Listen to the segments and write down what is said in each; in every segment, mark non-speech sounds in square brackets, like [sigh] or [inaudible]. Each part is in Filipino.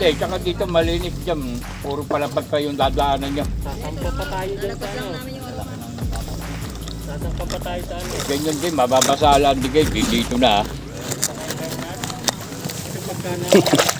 Hindi, tsaka dito malinis dyan. Puro palapag pa yung dadaanan nyo. Sasampa pa tayo dyan sa ano. Sasampa pa tayo sa ano. Ganyan din, mababasa lang digay. Di dito na. ah. Tubig na [laughs]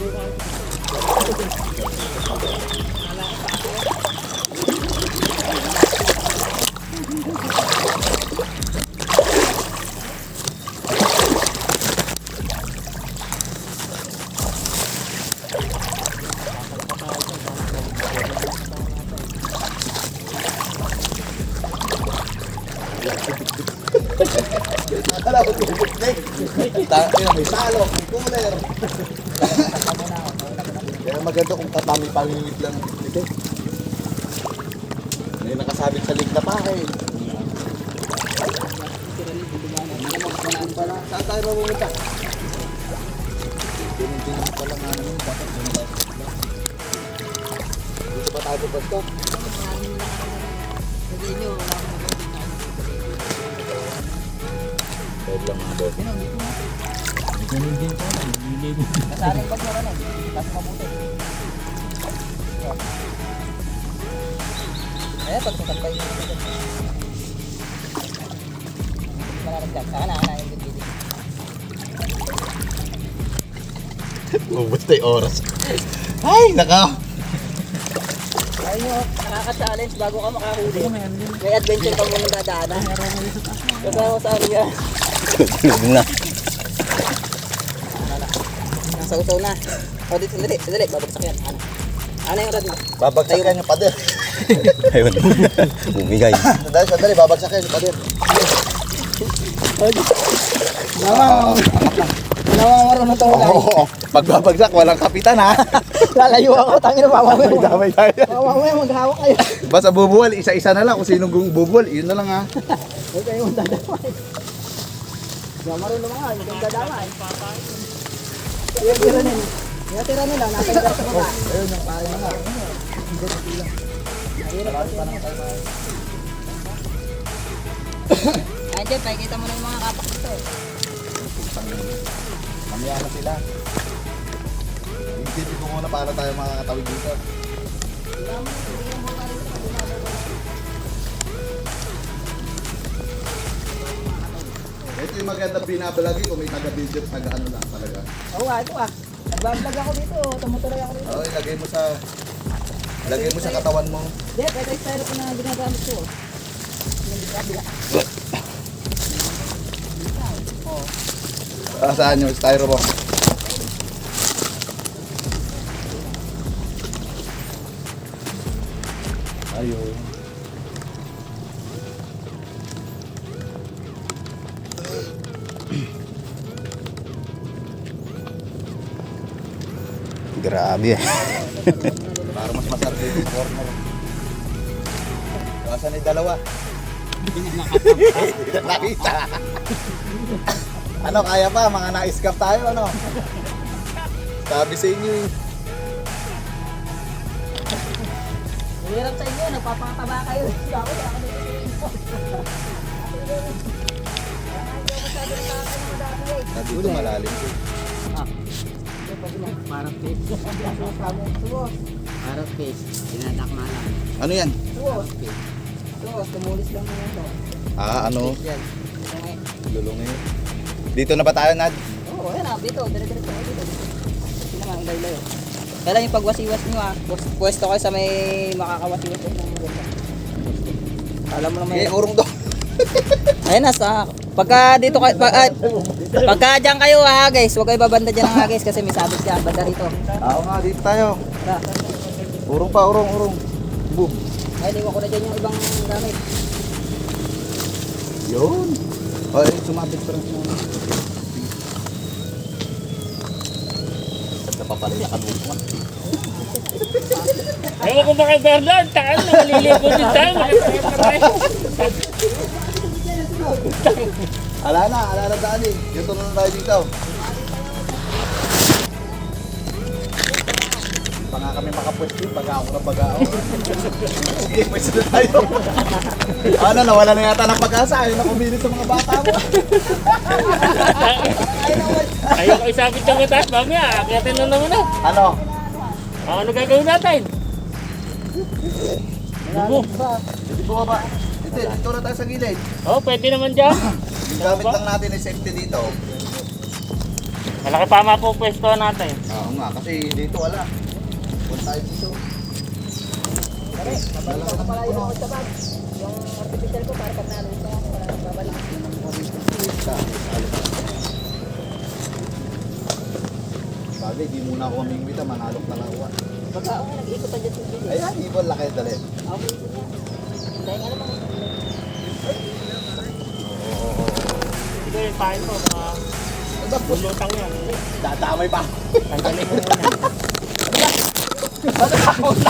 eh. Tayo may salo, may cooler. Kaya maganda kung katami-pangingit lang dito. May nakasabit sa lig na pahay. Saan tayo mamumunta? Tinong-tinong pa lang yun. Dapat doon tayo. Dito pa tayo pupasto. Pwede lang mga boss. Kasaling pag meron eh. Tapos mabuti. Eh, pag sasabay yun. Malalagdag. Sana na yung bibili. Ubus na yung oras. Ay, naka. Ayun nakaka-challenge bago ka makahuli. May adventure ka muna dadaanan. Kasama sa ano yan. [laughs] na. Nasa usaw na. O, dito, sandali, sandali. Babagsak yan. Ano? Ano yung rad mo? Babagsak yan yung pader. [laughs] Ayun. Bumigay. Sandali, sandali, babagsak yan yung pader. Nawang, nawang marunong to. Oo, pag babagsak, walang kapitan ha. Lalayo ako. Tangin na mama mo. Damay tayo. Mama mo yung maghawak kayo. Basta bubuwal, isa-isa na lang kung sinong bubuwal, yun na lang ha. Huwag kayong dadamay. Marunong mga. Hindi kayong dadamay. Yung tira nila. Yung tira nila. Nasa iba sa baba. Ayun, yung kaya na nga. Andiyan, pakikita mo na mga kapak dito. Mamaya na sila. Hindi ko muna para tayo makakatawid dito. Ito yung maganda binabalagi kung may taga-video at taga-ano lang talaga. Oo nga, ito ah. Nagbablog ako dito. Tumutuloy ako dito. Oo, ilagay mo sa... Ilagay mo sa katawan mo. Hindi, pwede yung styro ko na ginagamit ko. Yung bila-bila. Ah, saan yung styro mo? Grabe. Para mas masarap dito sa corner. Kasan yung dalawa? Hindi [laughs] na nakita. ano, kaya pa? Mga na-escap tayo, ano? Sabi sa inyo eh. Mahirap sa inyo, nagpapakataba kayo. Ako, ako dito. Sabi ito malalim. Parang fish. Parang fish. Dinadakma lang. Ano yan? Suwos. Suwos, tumulis lang naman ito. Ah, ano? Yan. Okay. Lulungi. Dito na ba tayo, Nad? Oo, ayan ah, dito. Dire-diretso kayo dito. Sila nga, ang layo. Kailan yung pagwasiwas nyo ah. Pwes- Pwesto kayo sa may makakawasiwas ng maganda. Alam mo naman yun. urong doon. Ayun na, sa, pagka dito kayo, pag, ah, pagka dyan kayo ha guys, huwag kayo babanda dyan ha guys kasi may sabit dyan, banda rito. Oo nga, dito tayo. Tara. Urong pa, urong, urong. Boom. Ay, liwan ko na dyan yung ibang gamit. Yun. Oh, eh, sumabit pa rin siya. Pa pala yung kanukuan. Ewan ko ba kay Bernard? Na maliligo din tayo. [laughs] [laughs] Ala na, ala na daan eh. Dito na tayo dito. Nga kami makapwesto, baga ako na baga ako. Sige, pwesto na tayo. [laughs] ano, nawala na yata ng pag-asa. Ayaw na kumili sa mga bata mo. [laughs] Ayaw ko isabit ng mataas. Mamaya, akitin na naman na. ano? Ah, Ano gagawin natin? Bubo. Po ba? Hindi, dito na tayo sa gilid. Oh, pwede naman dyan. Yung gamit lang natin ay safety dito. Malaki pa nga po pwesto natin. Oo nga, kasi dito wala. Huwag tayo dito. Ito pala yung tabag. Yung artificial ko para pag nalun ko, para babalik. Bagay, di muna ako mamingwita, manalok na lang ako. Pagka ako nag-ikot na dyan sa gilid. Ayan, ibon laki dali. Okay, sige. Dahil nga naman. Pain mo. Mga bulutang yan. Dadamay pa. Tanggalin mo muna. [laughs]